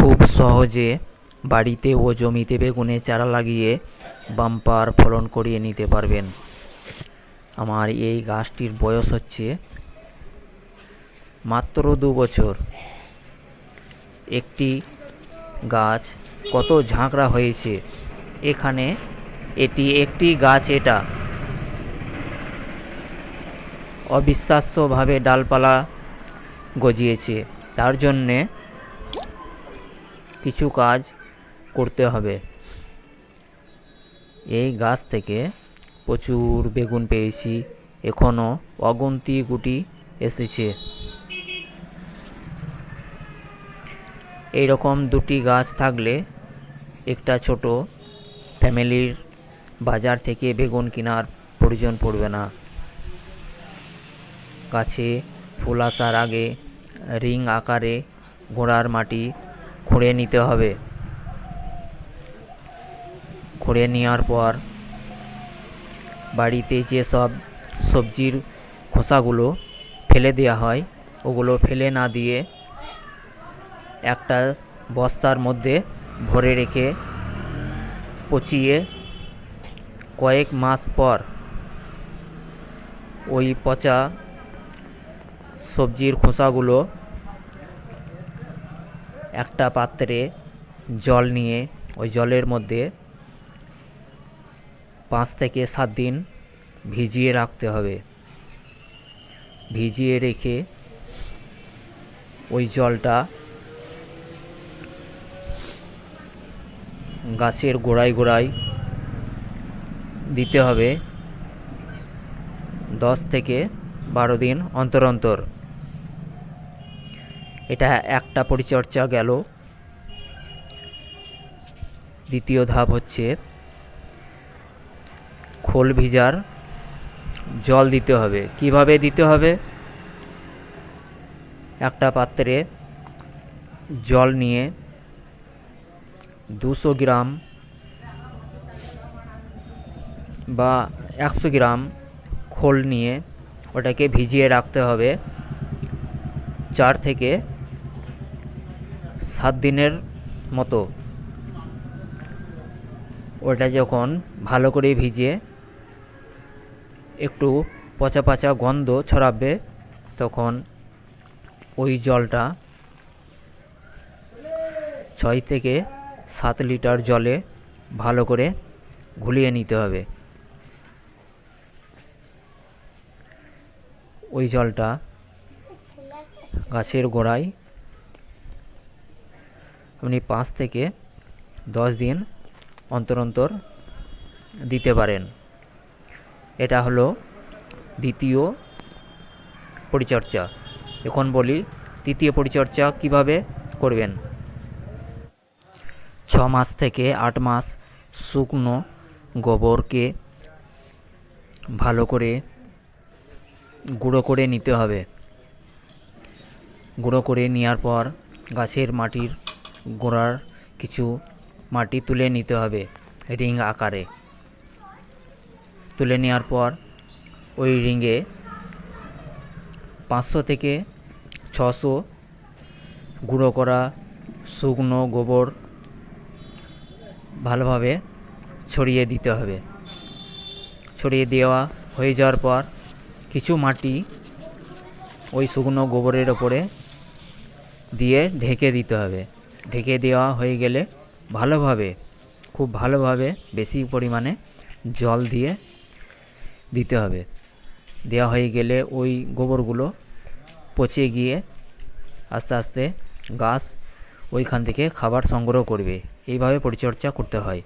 খুব সহজে বাড়িতে ও জমিতে বেগুনের চারা লাগিয়ে বাম্পার ফলন করিয়ে নিতে পারবেন। আমার এই গাছটির বয়স হচ্ছে মাত্র দু বছর। একটি গাছ কত ঝাঁকড়া হয়েছে। এখানে এটি একটি গাছ এটা। অবিশ্বাস্যভাবে ডালপালা গজিয়েছে। তার জন্যে কিছু কাজ করতে হবে। এই গাছ থেকে প্রচুর বেগুন পেয়েছি। এখনও অগুন্তি গুটি এসেছে। এই রকম দুটি গাছ থাকলে একটা ছোট ফ্যামিলির বাজার থেকে বেগুন কেনার প্রয়োজন পড়বে না। গাছে ফুল আসার আগে রিং আকারে ঘোড়ার মাটি খুঁড়ে নিতে হবে। খুঁড়ে নেওয়ার পর বাড়িতে যেসব সবজির খোসাগুলো ফেলে দেওয়া হয়, ওগুলো ফেলে না দিয়ে একটা বস্তার মধ্যে ভরে রেখে পচিয়ে কয়েক মাস পর ওই পচা সবজির খোসাগুলো একটা পাত্রে জল নিয়ে ওই জলের মধ্যে পাঁচ থেকে সাত দিন ভিজিয়ে রাখতে হবে। ভিজিয়ে রেখে ওই জলটা গাছের গোড়ায় গোড়ায় দিতে হবে দশ থেকে বারো দিন অন্তর অন্তর। এটা একটা পরিচর্যা গেল। দ্বিতীয় ধাপ হচ্ছে খোল ভিজার জল দিতে হবে। কীভাবে দিতে হবে? একটা পাত্রে জল নিয়ে দুশো গ্রাম বা একশো গ্রাম খোল নিয়ে ওটাকে ভিজিয়ে রাখতে হবে। চার থেকে সাত দিনের মতো। ওটা যখন ভালো করে ভিজে একটু পচা পচা গন্ধ ছড়াবে, তখন ওই জলটা ছয় থেকে সাত লিটার জলে ভালো করে ঘুলিয়ে নিতে হবে। ওই জলটা গাছের গোড়ায় আপনি পাঁচ থেকে দশ দিন অন্তর অন্তর দিতে পারেন। এটা হলো দ্বিতীয় পরিচর্যা। এখন বলি তৃতীয় পরিচর্যা কীভাবে করবেন? ছ মাস থেকে আট মাস শুকনো গোবরকে ভালো করে গুঁড়ো করে নিতে হবে। গুঁড়ো করে নেওয়ার পর গাছের মাটির গোড়ার কিছু মাটি তুলে নিতে হবে রিং আকারে। তুলে নেওয়ার পর ওই রিঙে পাঁচশো থেকে ছশো গুঁড়ো করা শুকনো গোবর ভালোভাবে ছড়িয়ে দিতে হবে। ছড়িয়ে দেওয়া হয়ে যাওয়ার পর কিছু মাটি ওই শুকনো গোবরের ওপরে দিয়ে ঢেকে দিতে হবে। ঢেকে দেওয়া হয়ে গেলে ভালোভাবে, খুব ভালোভাবে বেশি পরিমাণে জল দিয়ে দিতে হবে। দেওয়া হয়ে গেলে ওই গোবরগুলো পচে গিয়ে আস্তে আস্তে গাছ ওইখান থেকে খাবার সংগ্রহ করবে। এইভাবে পরিচর্যা করতে হয়।